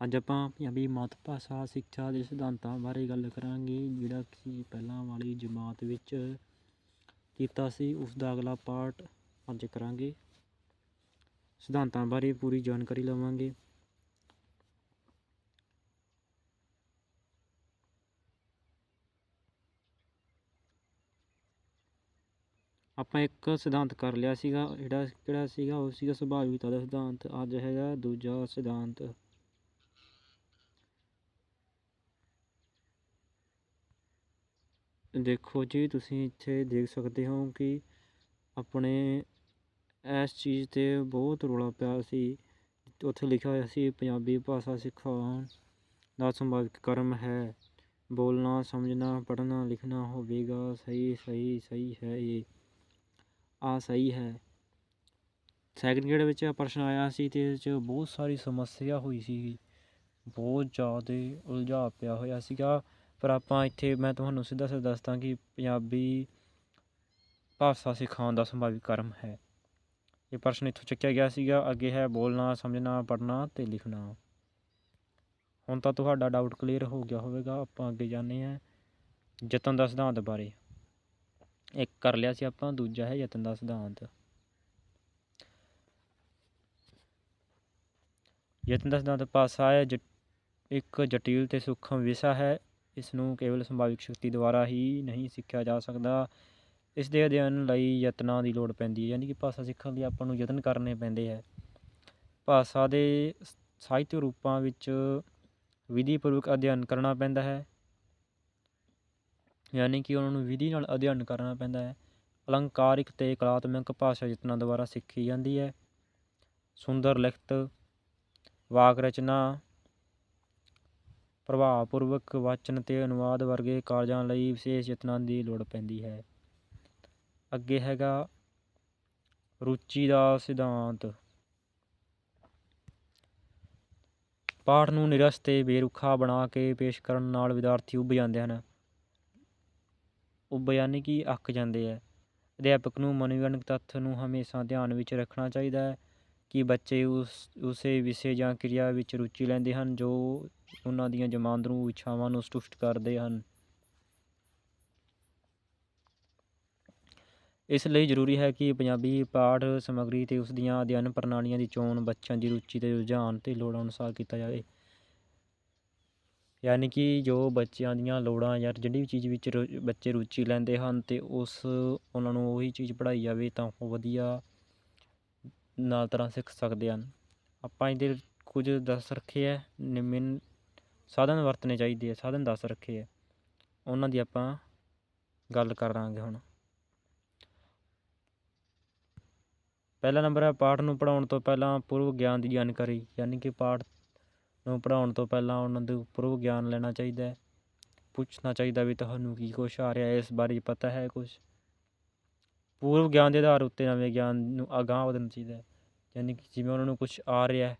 ਅੱਜ ਆਪਾਂ ਪੰਜਾਬੀ ਮਾਤ ਭਾਸ਼ਾ ਸਿੱਖਿਆ ਦੇ ਸਿਧਾਂਤਾਂ ਬਾਰੇ ਗੱਲ ਕਰਾਂਗੇ, ਜਿਹੜਾ ਕਿ ਪਹਿਲਾਂ ਵਾਲੀ ਜਮਾਤ ਵਿੱਚ ਕੀਤਾ ਸੀ, ਉਸ ਦਾ ਅਗਲਾ ਪਾਰਟ ਅੱਜ ਕਰਾਂਗੇ। ਸਿਧਾਂਤਾਂ ਬਾਰੇ ਪੂਰੀ ਜਾਣਕਾਰੀ ਲਵਾਂਗੇ। ਆਪਾਂ ਇੱਕ ਸਿਧਾਂਤ ਕਰ ਲਿਆ ਸੀਗਾ, ਜਿਹੜਾ ਕਿਹੜਾ ਸੀਗਾ? ਉਹ ਸੀਗਾ ਸੁਭਾਵਿਕਤਾ ਦਾ ਸਿਧਾਂਤ। ਅੱਜ ਹੈਗਾ ਦੂਜਾ ਸਿਧਾਂਤ। ਦੇਖੋ ਜੀ, ਤੁਸੀਂ ਇੱਥੇ ਦੇਖ ਸਕਦੇ ਹੋ ਕਿ ਆਪਣੇ ਇਸ ਚੀਜ਼ 'ਤੇ ਬਹੁਤ ਰੌਲਾ ਪਿਆ ਸੀ। ਉੱਥੇ ਲਿਖਿਆ ਹੋਇਆ ਸੀ, ਪੰਜਾਬੀ ਭਾਸ਼ਾ ਸਿਖਾਉਣ ਦਾ ਸੰਭਾਵਿਕ ਕਰਮ ਹੈ। ਬੋਲਣਾ, ਸਮਝਣਾ, ਪੜ੍ਹਨਾ, ਲਿਖਣਾ ਹੋਵੇਗਾ। ਸਹੀ ਸਹੀ ਸਹੀ ਹੈ ਇਹ। ਆ ਸਹੀ ਹੈ। ਸੈਕਿੰਡ ਗ੍ਰੇਡ ਵਿੱਚ ਪ੍ਰਸ਼ਨ ਆਇਆ ਸੀ ਤੇ ਇਹਦੇ 'ਚ ਬਹੁਤ ਸਾਰੀ ਸਮੱਸਿਆ ਹੋਈ ਸੀ ਬਹੁਤ ਜ਼ਿਆਦਾ ਉਲਝਾ ਪਿਆ ਹੋਇਆ ਸੀਗਾ। ਪਰ ਆਪਾਂ ਇੱਥੇ ਮੈਂ ਤੁਹਾਨੂੰ ਸਿੱਧਾ ਸਿੱਧਾ ਦੱਸਦਾ ਕਿ ਪੰਜਾਬੀ ਭਾਸ਼ਾ ਸਿਖਾਉਣ ਦਾ ਸੰਭਾਵਿਕ ਕਰਮ ਹੈ। ਇਹ ਪ੍ਰਸ਼ਨ ਇੱਥੋਂ ਚੱਕਿਆ ਗਿਆ ਸੀਗਾ, ਅੱਗੇ ਹੈ ਬੋਲਣਾ, ਸਮਝਣਾ, ਪੜ੍ਹਨਾ ਤੇ ਲਿਖਣਾ। ਹੁਣ ਤਾਂ ਤੁਹਾਡਾ ਡਾਊਟ ਕਲੀਅਰ ਹੋ ਗਿਆ ਹੋਵੇਗਾ, ਆਪਾਂ ਅੱਗੇ ਜਾਂਦੇ ਹਾਂ ਯਤਨ ਦਾ ਸਿਧਾਂਤ ਬਾਰੇ। ਇੱਕ ਕਰ ਲਿਆ ਸੀ ਆਪਾਂ, ਦੂਜਾ ਹੈ ਯਤਨ ਦਾ ਸਿਧਾਂਤ। ਯਤਨ ਦਾ ਸਿਧਾਂਤ ਭਾਸ਼ਾ ਹੈ, ਜ- ਇੱਕ ਜਟਿਲ ਤੇ ਸੂਖਮ ਵਿਸ਼ਾ ਹੈ। ਇਸ ਨੂੰ ਕੇਵਲ ਸੰਭਾਵਿਕ ਸ਼ਕਤੀ ਦੁਆਰਾ ਹੀ ਨਹੀਂ ਸਿੱਖਿਆ ਜਾ ਸਕਦਾ। ਇਸ ਦੇ ਅਧਿਐਨ ਲਈ ਯਤਨਾਂ ਦੀ ਲੋੜ ਪੈਂਦੀ ਹੈ, ਯਾਨੀ ਕਿ ਭਾਸ਼ਾ ਸਿੱਖਣ ਲਈ ਆਪਾਂ ਨੂੰ ਯਤਨ ਕਰਨੇ ਪੈਂਦੇ ਹੈ। ਭਾਸ਼ਾ ਦੇ ਸਾਹਿਤ ਰੂਪਾਂ ਵਿੱਚ ਵਿਧੀਪੂਰਵਕ ਅਧਿਐਨ ਕਰਨਾ ਪੈਂਦਾ ਹੈ। ਯਾਨੀ ਕਿ ਉਹਨਾਂ ਨੂੰ ਵਿਧੀ ਨਾਲ ਅਧਿਐਨ ਕਰਨਾ ਪੈਂਦਾ ਹੈ। ਅਲੰਕਾਰਿਕ ਤੇ ਕਲਾਤਮਕ ਭਾਸ਼ਾ ਯਤਨਾਂ ਦੁਆਰਾ ਸਿੱਖੀ ਜਾਂਦੀ ਹੈ। ਸੁੰਦਰ ਲਿਖਤ ਵਾਕ ਰਚਨਾ ਪ੍ਰਭਾਵਪੂਰਵਕ ਵਾਚਨ ਤੇ ਅਨੁਵਾਦ ਵਰਗੇ ਕਾਰਜਾਂ ਲਈ ਵਿਸ਼ੇਸ਼ ਯਤਨਾਂ ਦੀ ਲੋੜ ਪੈਂਦੀ ਹੈ। ਅੱਗੇ ਹੈਗਾ ਰੁਚੀ ਦਾ ਸਿਧਾਂਤ। ਪਾਠ ਨੂੰ ਨਿਰਸ ਤੇ ਬੇਰੁੱਖਾ ਬਣਾ ਕੇ ਪੇਸ਼ ਕਰਨ ਨਾਲ ਵਿਦਿਆਰਥੀ ਉੱਭ ਜਾਂਦੇ ਹਨ। ਉੱਭ ਯਾਨੀ ਕਿ ਅੱਕ ਜਾਂਦੇ ਹੈ। ਅਧਿਆਪਕ ਨੂੰ ਮਨੋਵਿਗਿਆਨਕ ਤੱਥ ਨੂੰ ਹਮੇਸ਼ਾ ਧਿਆਨ ਵਿੱਚ ਰੱਖਣਾ ਚਾਹੀਦਾ ਹੈ ਕਿ ਬੱਚੇ ਉਸ, ਉਸੇ ਵਿਸ਼ੇ ਜਾਂ ਕਿਰਿਆ ਵਿੱਚ ਰੁਚੀ ਲੈਂਦੇ ਹਨ ਜੋ ਉਹਨਾਂ ਦੀਆਂ ਜਮਾਂਦਰੂ ਇੱਛਾਵਾਂ ਨੂੰ ਸੰਤੁਸ਼ਟ ਕਰਦੇ ਹਨ। ਇਸ ਲਈ ਜ਼ਰੂਰੀ ਹੈ ਕਿ ਪੰਜਾਬੀ ਪਾਠ ਸਮੱਗਰੀ ਤੇ ਉਸ ਦੀਆਂ ਅਧਿਐਨ ਪ੍ਰਣਾਲੀਆਂ ਦੀ ਚੋਣ, ਬੱਚਿਆਂ ਦੀ ਰੁਚੀ ਤੇ ਰੁਝਾਨ ਤੇ ਲੋੜਾਂ ਅਨੁਸਾਰ ਕੀਤਾ ਜਾਵੇ। ਯਾਨੀ ਕਿ ਜੋ ਬੱਚਿਆਂ ਦੀਆਂ ਲੋੜਾਂ ਜਾਂ ਜਿਹੜੀ ਵੀ ਚੀਜ਼ ਵਿੱਚ ਰੁ- ਬੱਚੇ ਰੁਚੀ ਲੈਂਦੇ ਹਨ ਤੇ ਉਸ, ਉਹਨਾਂ ਨੂੰ ਉਹੀ ਚੀਜ਼ ਪੜ੍ਹਾਈ ਜਾਵੇ ਤਾਂ ਉਹ ਵਧੀਆ ਨਾਲ ਤਰ੍ਹਾਂ ਸਿੱਖ ਸਕਦੇ ਹਨ। ਆਪਾਂ ਇਹਦੇ ਕੁਝ ਦੱਸ ਰੱਖੇ ਹੈ, ਨਿਮਨ ਸਾਧਨ ਵਰਤਣੇ ਚਾਹੀਦੇ ਆ, ਸਾਧਨ ਦੱਸ ਰੱਖੇ ਹੈ ਉਹਨਾਂ ਦੀ ਆਪਾਂ ਗੱਲ ਕਰਾਂਗੇ ਹੁਣ। ਪਹਿਲਾ ਨੰਬਰ ਹੈ ਪਾਠ ਨੂੰ ਪੜ੍ਹਾਉਣ ਤੋਂ ਪਹਿਲਾਂ ਪੂਰਵ ਗਿਆਨ ਦੀ ਜਾਣਕਾਰੀ, ਯਾਨੀ ਕਿ ਪਾਠ ਨੂੰ ਪੜ੍ਹਾਉਣ ਤੋਂ ਪਹਿਲਾਂ ਉਹਨਾਂ ਦੇ ਪੂਰਵ ਗਿਆਨ ਲੈਣਾ ਚਾਹੀਦਾ ਹੈ। ਪੁੱਛਣਾ ਚਾਹੀਦਾ ਵੀ ਤੁਹਾਨੂੰ ਕੀ ਕੁਛ ਆ ਰਿਹਾ, ਇਸ ਬਾਰੇ ਪਤਾ ਹੈ ਕੁਛ? ਪੂਰਵ ਗਿਆਨ ਦੇ ਆਧਾਰ ਉੱਤੇ ਨਵੇਂ ਗਿਆਨ ਨੂੰ ਅਗਾਂਹ ਵਧਣਾ ਚਾਹੀਦਾ ਯਾਨੀ ਕਿ ਜਿਵੇਂ ਉਹਨਾਂ ਨੂੰ ਕੁਛ ਆ ਰਿਹਾ ਹੈ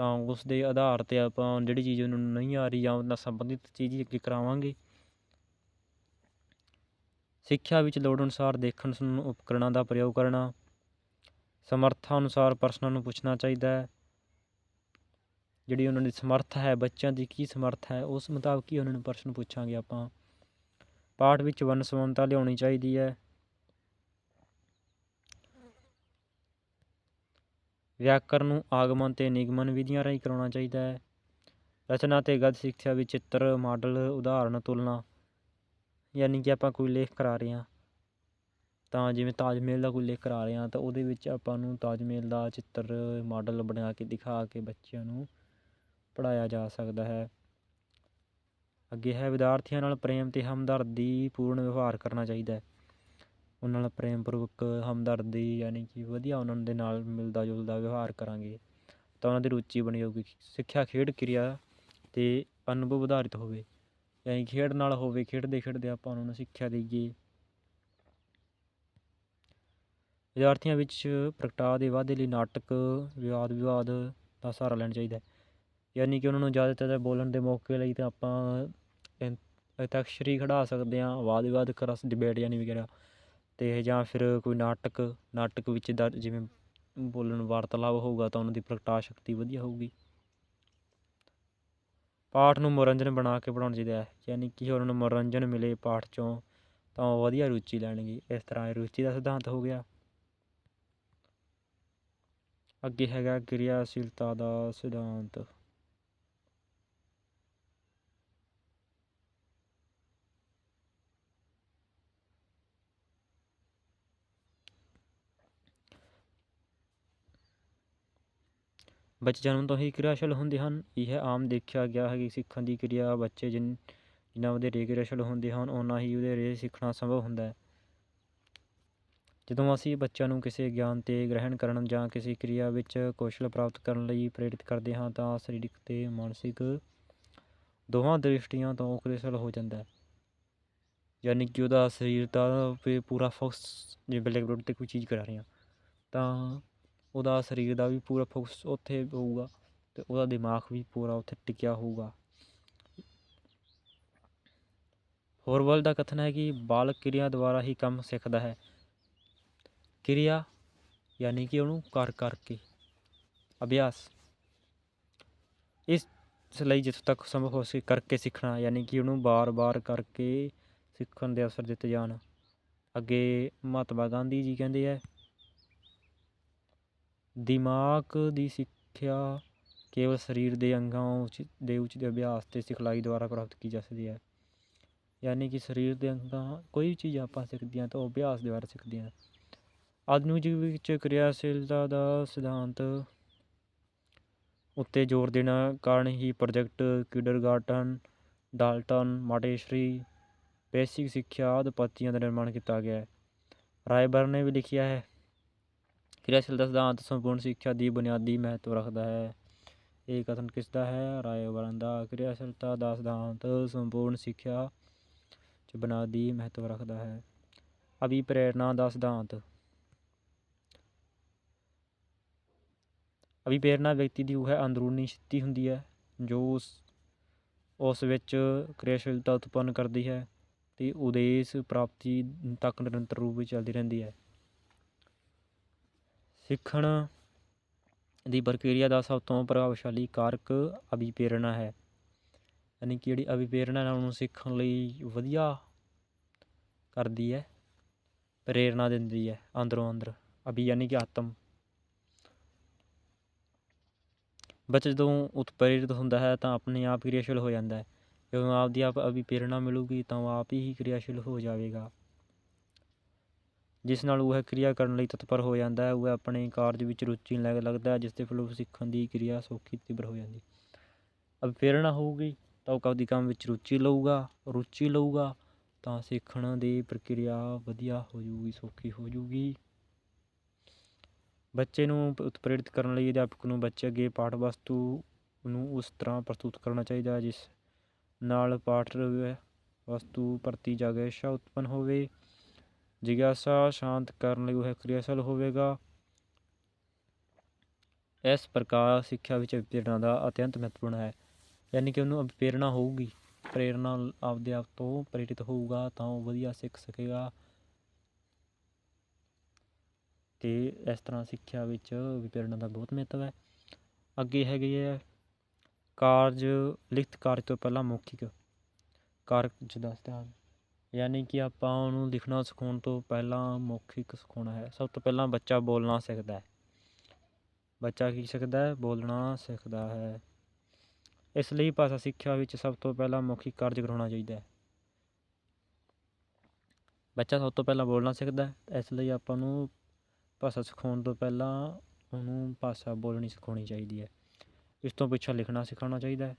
ਤਾਂ ਉਸ ਦੇ ਆਧਾਰ 'ਤੇ ਆਪਾਂ ਜਿਹੜੀ ਚੀਜ਼ ਉਹਨਾਂ ਨੂੰ ਨਹੀਂ ਆ ਰਹੀ ਜਾਂ ਉਹਨਾਂ ਨਾਲ ਸੰਬੰਧਿਤ ਚੀਜ਼ ਹੀ ਅੱਗੇ ਕਰਾਵਾਂਗੇ। ਸਿੱਖਿਆ ਵਿੱਚ ਲੋੜ ਅਨੁਸਾਰ ਦੇਖਣ ਸੁਣਨ, ਉਪਕਰਣਾਂ ਦਾ ਪ੍ਰਯੋਗ ਕਰਨਾ, ਸਮਰੱਥਾ ਅਨੁਸਾਰ ਪ੍ਰਸ਼ਨਾਂ ਨੂੰ ਪੁੱਛਣਾ ਚਾਹੀਦਾ ਹੈ। ਜਿਹੜੀ ਉਹਨਾਂ ਦੀ ਸਮਰੱਥ ਹੈ, ਬੱਚਿਆਂ ਦੀ ਕੀ ਸਮਰੱਥ ਹੈ, ਉਸ ਮੁਤਾਬਕ ਹੀ ਉਹਨਾਂ ਨੂੰ ਪ੍ਰਸ਼ਨ ਪੁੱਛਾਂਗੇ ਆਪਾਂ। ਪਾਠ ਵਿੱਚ ਵੰਨ ਸੁਵੰਨਤਾ ਲਿਆਉਣੀ ਚਾਹੀਦੀ ਹੈ। ਵਿਆਕਰਨ ਨੂੰ ਆਗਮਨ ਅਤੇ ਨਿਗਮਨ ਵਿਧੀਆਂ ਰਾਹੀਂ ਕਰਾਉਣਾ ਚਾਹੀਦਾ ਹੈ। ਰਚਨਾ ਅਤੇ ਗਦ ਸਿੱਖਿਆ ਵਿੱਚ ਚਿੱਤਰ, ਮਾਡਲ ਉਦਾਹਰਨ ਤੁਲਨਾ ਯਾਨੀ ਕਿ ਆਪਾਂ ਕੋਈ ਲੇਖ ਕਰਾ ਰਹੇ ਹਾਂ, ਤਾਂ ਜਿਵੇਂ ਤਾਜ ਮਹਿਲ ਦਾ ਕੋਈ ਲੇਖ ਕਰਾ ਰਹੇ ਹਾਂ, ਤਾਂ ਉਹਦੇ ਵਿੱਚ ਆਪਾਂ ਨੂੰ ਤਾਜ ਮਹਿਲ ਦਾ ਚਿੱਤਰ, ਮਾਡਲ ਬਣਾ ਕੇ, ਦਿਖਾ ਕੇ ਬੱਚਿਆਂ ਨੂੰ ਪੜ੍ਹਾਇਆ ਜਾ ਸਕਦਾ ਹੈ। ਅੱਗੇ ਹੈ, ਵਿਦਿਆਰਥੀਆਂ ਨਾਲ ਪ੍ਰੇਮ ਤੇ ਹਮਦਰਦੀ ਪੂਰਨ ਵਿਵਹਾਰ ਕਰਨਾ ਚਾਹੀਦਾ ਹੈ। ਉਹਨਾਂ ਨਾਲ ਪ੍ਰੇਮ ਪੂਰਵਕ ਹਮਦਰਦੀ ਯਾਨੀ ਕਿ ਵਧੀਆ ਉਹਨਾਂ ਦੇ ਨਾਲ ਮਿਲਦਾ ਜੁਲਦਾ ਵਿਵਹਾਰ ਕਰਾਂਗੇ, ਤਾਂ ਉਹਨਾਂ ਦੀ ਰੁਚੀ ਬਣੀ ਹੋਊਗੀ ਸਿੱਖਿਆ ਖੇਡ ਕਿਰਿਆ ਅਤੇ ਅਨੁਭਵ ਆਧਾਰਿਤ ਹੋਵੇ, ਯਾਨੀ ਖੇਡ ਨਾਲ ਹੋਵੇ, ਖੇਡਦੇ ਖੇਡਦੇ ਆਪਾਂ ਉਹਨਾਂ ਨੂੰ ਸਿੱਖਿਆ ਦੇਈਏ। ਵਿਦਿਆਰਥੀਆਂ ਵਿੱਚ ਪ੍ਰਗਟਾਅ ਦੇ ਵਾਧੇ ਲਈ ਨਾਟਕ, ਵਿਵਾਦ ਵਿਵਾਦ ਦਾ ਸਹਾਰਾ ਲੈਣਾ ਚਾਹੀਦਾ ਹੈ। ਯਾਨੀ ਕਿ ਉਹਨਾਂ ਨੂੰ ਜ਼ਿਆਦਾ ਜ਼ਿਆਦਾ ਬੋਲਣ ਦੇ ਮੌਕੇ ਲਈ ਤਾਂ ਆਪਾਂ ਇੰ- ਅੰਤਾਕਸ਼ਰੀ ਖੜਾ ਸਕਦੇ ਹਾਂ ਵਾਦ ਵਿਵਾਦ ਕਰ ਡਿਬੇਟ ਯਾਨੀ ਵਗੈਰਾ। ਅਤੇ ਜਾਂ ਫਿਰ ਕੋਈ ਨਾਟਕ ਨਾਟਕ ਵਿੱਚ ਦਰ ਜਿਵੇਂ ਬੋਲਣ ਵਾਰਤਾਲਾਪ ਹੋਊਗਾ ਤਾਂ ਉਹਨਾਂ ਦੀ ਪ੍ਰਗਟਾ ਸ਼ਕਤੀ ਵਧੀਆ ਹੋਊਗੀ। ਪਾਠ ਨੂੰ ਮਨੋਰੰਜਨ ਬਣਾ ਕੇ ਪੜ੍ਹਾਉਣਾ ਚਾਹੀਦਾ ਹੈ, ਯਾਨੀ ਕਿ ਉਹਨਾਂ ਨੂੰ ਮਨੋਰੰਜਨ ਮਿਲੇ ਪਾਠ 'ਚੋਂ, ਤਾਂ ਉਹ ਵਧੀਆ ਰੁਚੀ ਲੈਣਗੇ। ਇਸ ਤਰ੍ਹਾਂ ਰੁਚੀ ਦਾ ਸਿਧਾਂਤ ਹੋ ਗਿਆ। ਅੱਗੇ ਹੈਗਾ ਕਿਰਿਆਸ਼ੀਲਤਾ ਦਾ ਸਿਧਾਂਤ। ਬੱਚੇ ਜਨਮ ਤੋਂ ਹੀ ਕਿਰਿਆਸ਼ੀਲ ਹੁੰਦੇ ਹਨ। ਇਹ ਆਮ ਦੇਖਿਆ ਗਿਆ ਹੈ ਕਿ ਸਿੱਖਣ ਦੀ ਕਿਰਿਆ ਬੱਚੇ ਜਿਨ ਜਿੰਨਾ ਵਧੇਰੇ ਕਿਰਿਆਸ਼ੀਲ ਹੁੰਦੇ ਹਨ ਓਨਾ ਹੀ ਵਧੇਰੇ ਸਿੱਖਣਾ ਸੰਭਵ ਹੁੰਦਾ ਹੈ। ਜਦੋਂ ਅਸੀਂ ਬੱਚਿਆਂ ਨੂੰ ਕਿਸੇ ਗਿਆਨ ਤੇ ਗ੍ਰਹਿਣ ਕਰਨ ਜਾਂ ਕਿਸੇ ਕਿਰਿਆ ਵਿੱਚ ਕੌਸ਼ਲ ਪ੍ਰਾਪਤ ਕਰਨ ਲਈ ਪ੍ਰੇਰਿਤ ਕਰਦੇ ਹਾਂ, ਤਾਂ ਸਰੀਰਕ ਤੇ ਮਾਨਸਿਕ ਦੋਹਾਂ ਦ੍ਰਿਸ਼ਟੀਆਂ ਤੋਂ ਉਹ ਕਿਰਿਆਸ਼ੀਲ ਹੋ ਜਾਂਦਾ ਹੈ। ਯਾਨੀ ਕਿ ਉਹਦਾ ਸਰੀਰ ਦਾ ਪੂਰਾ ਫੋਕਸ ਜੇ ਬਲੈਕਬੋਰਡ ਤੇ ਕੋਈ ਚੀਜ਼ ਕਰਾ ਰਹੇ ਹਾਂ, ਤਾਂ ਉਹਦਾ ਸਰੀਰ ਦਾ ਵੀ ਪੂਰਾ ਫੋਕਸ ਉੱਥੇ ਹੋਊਗਾ ਤੇ ਉਹਦਾ ਦਿਮਾਗ ਵੀ ਪੂਰਾ ਉੱਥੇ ਟਿਕਿਆ ਹੋਊਗਾ। ਹੋਰਵਲ ਦਾ ਕਥਨ ਹੈ ਕਿ ਬਾਲਕ ਕਿਰਿਆ ਦੁਆਰਾ ਹੀ ਕੰਮ ਸਿੱਖਦਾ ਹੈ। ਕਿਰਿਆ ਯਾਨੀ ਕਿ ਉਹਨੂੰ ਕਰ ਕਰਕੇ। ਅਭਿਆਸ। ਇਸ ਲਈ ਜਿੱਥੋਂ ਤੱਕ ਸੰਭਵ ਹੋ ਸਕੇ ਕਰਕੇ ਸਿੱਖਣਾ, ਯਾਨੀ ਕਿ ਉਹਨੂੰ ਬਾਰ-ਬਾਰ ਕਰਕੇ ਸਿੱਖਣ ਦੇ ਅਵਸਰ ਦਿੱਤੇ ਜਾਣ। ਅੱਗੇ ਮਹਾਤਮਾ ਗਾਂਧੀ ਜੀ ਕਹਿੰਦੇ ਹੈ ਦਿਮਾਗ ਦੀ ਸਿੱਖਿਆ ਕੇਵਲ ਸਰੀਰ ਦੇ ਅੰਗਾਂ ਉਚ- ਦੇ ਉਚਿਤ ਅਭਿਆਸ ਅਤੇ ਸਿਖਲਾਈ ਦੁਆਰਾ ਪ੍ਰਾਪਤ ਕੀਤੀ ਜਾ ਸਕਦੀ ਹੈ। ਯਾਨੀ ਕਿ ਸਰੀਰ ਦੇ ਅੰਗਾਂ ਕੋਈ ਵੀ ਚੀਜ਼ ਆਪਾਂ ਸਿੱਖਦੇ ਹਾਂ ਤਾਂ ਉਹ ਅਭਿਆਸ ਦੁਆਰਾ ਸਿੱਖਦੇ ਹਾਂ ਆਧੁਨਿਕ ਯੁੱਗ ਵਿੱਚ ਕਿਰਿਆਸ਼ੀਲਤਾ ਦਾ ਸਿਧਾਂਤ ਉੱਤੇ ਜ਼ੋਰ ਦੇਣਾ ਕਾਰਨ ਹੀ project kindergarten, Dalton, Montessori, basic ਸਿੱਖਿਆ ਆਦਿ ਪੱਤੀਆਂ ਦਾ ਨਿਰਮਾਣ ਕੀਤਾ ਗਿਆ ਹੈ। ਰਾਇਬਰਨ ਨੇ ਵੀ ਲਿਖਿਆ ਹੈ ਕਿਰਿਆਸ਼ੀਲਤਾ ਸਿਧਾਂਤ ਸੰਪੂਰਨ ਸਿੱਖਿਆ ਦੀ ਬੁਨਿਆਦੀ ਮਹੱਤਵ ਰੱਖਦਾ ਹੈ। ਇਹ ਕਥਨ ਕਿਸ ਦਾ ਹੈ? ਰਾਏ ਰਾਇਬਰਨ ਦਾ। ਕਿਰਿਆਸ਼ੀਲਤਾ ਦਾ ਸਿਧਾਂਤ ਸੰਪੂਰਨ ਸਿੱਖਿਆ 'ਚ ਬੁਨਿਆਦੀ ਮਹੱਤਵ ਰੱਖਦਾ ਹੈ। ਅਭਿਪ੍ਰੇਰਣਾ ਦਾ ਸਿਧਾਂਤ। ਅਭਿਪ੍ਰੇਰਣਾ ਵਿਅਕਤੀ ਦੀ ਉਹ ਹੈ ਅੰਦਰੂਨੀ ਸ਼ਕਤੀ ਹੁੰਦੀ ਹੈ, ਜੋ ਉਸ ਉਸ ਵਿੱਚ ਕਿਰਿਆਸ਼ੀਲਤਾ ਉਤਪੰਨ ਕਰਦੀ ਹੈ ਤੇ ਉਦੇਸ਼ ਪ੍ਰਾਪਤੀ ਤੱਕ ਨਿਰੰਤਰ ਰੂਪ ਵਿੱਚ ਚੱਲਦੀ ਰਹਿੰਦੀ ਹੈ। ਸਿੱਖਣ ਦੀ ਪ੍ਰਕਿਰਿਆ ਦਾ ਸਭ ਤੋਂ ਪ੍ਰਭਾਵਸ਼ਾਲੀ ਕਾਰਕ ਅਭਿਪ੍ਰੇਰਣਾ ਹੈ। ਯਾਨੀ ਕਿ ਜਿਹੜੀ ਅਭਿਪ੍ਰੇਰਣਾ ਹੈ, ਉਹਨੂੰ ਸਿੱਖਣ ਲਈ ਵਧੀਆ ਕਰਦੀ ਹੈ, ਪ੍ਰੇਰਣਾ ਦਿੰਦੀ ਹੈ ਅੰਦਰੋਂ ਅੰਦਰ। ਅਭੀ ਯਾਨੀ ਕਿ ਆਤਮ। ਬੱਚਾ ਜਦੋਂ ਉਤਪ੍ਰੇਰਿਤ ਹੁੰਦਾ ਹੈ, ਤਾਂ ਆਪਣੇ ਆਪ ਕਿਰਿਆਸ਼ੀਲ ਹੋ ਜਾਂਦਾ ਹੈ। ਜਦੋਂ ਆਪਦੀ ਆਪ ਅਭਿਪ੍ਰੇਰਣਾ ਮਿਲੂਗੀ, ਤਾਂ ਉਹ ਆਪ ਹੀ ਕਿਰਿਆਸ਼ੀਲ ਹੋ ਜਾਵੇਗਾ। ਜਿਸ ਨਾਲ ਉਹ ਕਿਰਿਆ ਕਰਨ ਲਈ ਤਤਪਰ ਹੋ ਜਾਂਦਾ ਹੈ, ਉਹ ਆਪਣੇ ਕਾਰਜ ਵਿੱਚ ਰੁਚੀ ਲੈਣ ਲੱਗਦਾ ਹੈ, ਜਿਸ ਦੇ ਫਲ ਸਿੱਖਣ ਦੀ ਕਿਰਿਆ ਸੌਖੀ, ਤੀਬਰ ਹੋ ਜਾਂਦੀ। ਅਭਿਪ੍ਰੇਰਣਾ ਹੋਊਗੀ, ਤਾਂ ਉਹ ਆਪਦੀ ਕੰਮ ਵਿੱਚ ਰੁਚੀ ਲਊਗਾ ਰੁਚੀ ਲਊਗਾ, ਤਾਂ ਸਿੱਖਣ ਦੀ ਪ੍ਰਕਿਰਿਆ ਵਧੀਆ ਹੋ ਜੂਗੀ ਸੌਖੀ ਹੋ ਜੂਗੀ ਬੱਚੇ ਨੂੰ ਉਤਪ੍ਰੇਰਿਤ ਕਰਨ ਲਈ ਅਧਿਆਪਕ ਨੂੰ ਬੱਚੇ ਅੱਗੇ ਪਾਠ ਵਸਤੂ ਨੂੰ ਉਸ ਤਰ੍ਹਾਂ ਪ੍ਰਸਤੁਤ ਕਰਨਾ ਚਾਹੀਦਾ ਹੈ, ਜਿਸ ਨਾਲ ਪਾਠ ਵਸਤੂ ਪ੍ਰਤੀ ਜਾਗਰਸ਼ਾ ਉਤਪੰਨ ਹੋਵੇ। ਜਿਗਿਆਸਾ ਸ਼ਾਂਤ ਕਰਨ ਲਈ ਉਹ ਕਿਰਿਆਸ਼ੀਲ ਹੋਵੇਗਾ। ਇਸ ਪ੍ਰਕਾਰ ਸਿੱਖਿਆ ਵਿੱਚ ਪ੍ਰੇਰਣਾ ਦਾ ਅਤਿਅੰਤ ਮਹੱਤਵਪੂਰਨ ਹੈ, ਯਾਨੀ ਕਿ ਉਹਨੂੰ ਪ੍ਰੇਰਣਾ ਹੋਊਗੀ। ਪ੍ਰੇਰਣਾ ਆਪਦੇ ਆਪ ਤੋਂ ਪ੍ਰੇਰਿਤ ਹੋਊਗਾ ਤਾਂ ਉਹ ਵਧੀਆ ਸਿੱਖ ਸਕੇਗਾ। ਤੇ ਇਸ ਤਰ੍ਹਾਂ ਸਿੱਖਿਆ ਵਿੱਚ ਵਿਪਰਨਾ ਦਾ ਬਹੁਤ ਮਹੱਤਵ ਹੈ। ਅੱਗੇ ਹੈਗੇ ਹੈ ਕਾਰਜ, ਲਿਖਤ ਕਾਰਜ ਤੋਂ ਪਹਿਲਾਂ ਮੌਖਿਕ ਕਾਰਜ ਦਾ ਸਿਧਾਂਤ। ਯਾਨੀ ਕਿ ਆਪਾਂ ਉਹਨੂੰ ਲਿਖਣਾ ਸਿਖਾਉਣ ਤੋਂ ਪਹਿਲਾਂ ਮੌਖਿਕ ਸਿਖਾਉਣਾ ਹੈ। ਸਭ ਤੋਂ ਪਹਿਲਾਂ ਬੱਚਾ ਬੋਲਣਾ ਸਿੱਖਦਾ ਹੈ। ਬੱਚਾ ਕੀ ਸਿੱਖਦਾ ਹੈ? ਬੋਲਣਾ ਸਿੱਖਦਾ ਹੈ। ਇਸ ਲਈ ਭਾਸ਼ਾ ਸਿੱਖਿਆ ਵਿੱਚ ਸਭ ਤੋਂ ਪਹਿਲਾਂ ਮੌਖਿਕ ਕਾਰਜ ਕਰਾਉਣਾ ਚਾਹੀਦਾ ਹੈ। ਬੱਚਾ ਸਭ ਤੋਂ ਪਹਿਲਾਂ ਬੋਲਣਾ ਸਿੱਖਦਾ ਹੈ। ਇਸ ਲਈ ਆਪਾਂ ਨੂੰ ਭਾਸ਼ਾ ਸਿਖਾਉਣ ਤੋਂ ਪਹਿਲਾਂ ਉਹਨੂੰ ਭਾਸ਼ਾ ਬੋਲਣੀ ਸਿਖਾਉਣੀ ਚਾਹੀਦੀ ਹੈ। ਇਸ ਤੋਂ ਪਿੱਛੋਂ ਲਿਖਣਾ ਸਿਖਾਉਣਾ ਚਾਹੀਦਾ ਹੈ।